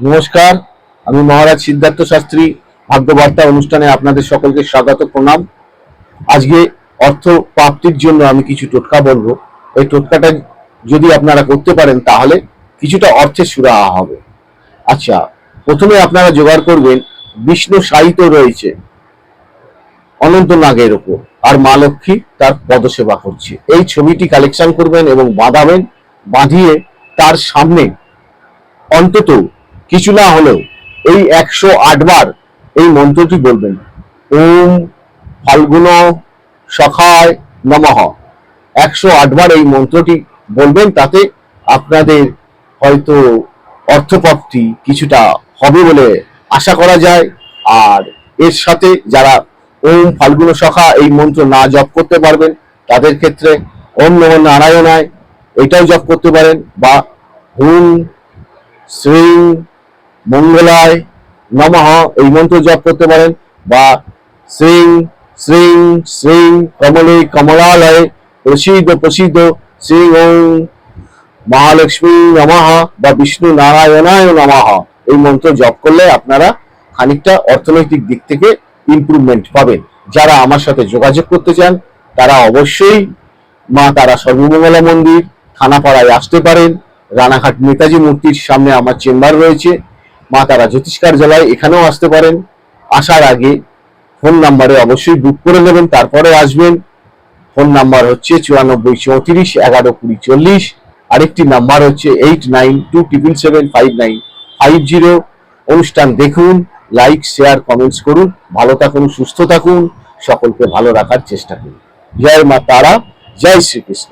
নমস্কার, আমি মহারাজ সিদ্ধার্থ শাস্ত্রী, ভাগ্যবার্তা অনুষ্ঠানে আপনাদের সকলকে স্বাগত, প্রণাম। আজকে অর্থ প্রাপ্তির জন্য আমি কিছু টোটকা বলব। এই টোটকাটা যদি আপনারা করতে পারেন, তাহলে কিছুটা অর্থের সুরাহা হবে। আচ্ছা প্রথমে আপনারা জোগাড় করবেন, বিষ্ণু সাহিত্য রয়েছে, অনন্ত নাগের ওপর। আর মা লক্ষ্মী তার পদসেবা করছে। এই ছবিটি কালেকশন করবেন এবং বাঁধাবেন, বাঁধিয়ে তার সামনে অন্তত কিছু না হলেও এই একশো বার এই মন্ত্রটি বলবেন। ওম ফাল্গুন সখায় নমহ একশো বার এই মন্ত্রটি বলবেন, তাতে আপনাদের হয়তো অর্থপ্রাপ্তি কিছুটা হবে বলে আশা করা যায়। আর এর সাথে যারা ওম ফাল্গুন সখা এই মন্ত্র না জপ করতে পারবেন, তাদের ক্ষেত্রে ওম নম নারায়ণায় এটাও জপ করতে পারেন বা হুম শ্রী মঙ্গলায় নমঃ, এই মন্ত্র জপ করতে পারেন। বা শ্রী শ্রী শ্রী, কমলে কমলালয়ে প্রসিদ্ধ প্রসিদ্ধ শ্রী ওম মহালক্ষ্মী নমঃ বা বিষ্ণু নারায়ণায় নমঃ। এই মন্ত্র জপ করলে আপনারা খানিকটা অর্থনৈতিক দিক থেকে ইমপ্রুভমেন্ট পাবেন। যারা আমার সাথে যোগাযোগ করতে চান, তারা অবশ্যই মা তারা সর্বমঙ্গলা মন্দির, থানাপাড়ায় আসতে পারেন। রানাঘাট নেতাজি মূর্তির সামনে আমার চেম্বার রয়েছে। মা তারা জ্যোতিষ কার্যালয় এখানেও আসতে পারেন। আসার আগে ফোন নাম্বারে অবশ্যই বুক করে নেবেন, তারপরে আসবেন। ফোন নাম্বার হচ্ছে চুরানব্বই চৌত্রিশ এগারো কুড়ি চল্লিশ। আরেকটি নাম্বার হচ্ছে eight nine two triple seven five nine five zero অনুষ্ঠান দেখুন লাইক শেয়ার কমেন্টস করুন। ভালো থাকুন, সুস্থ থাকুন। সকলকে ভালো রাখার চেষ্টা করুন। জয় মা তারা, জয় শ্রীকৃষ্ণ।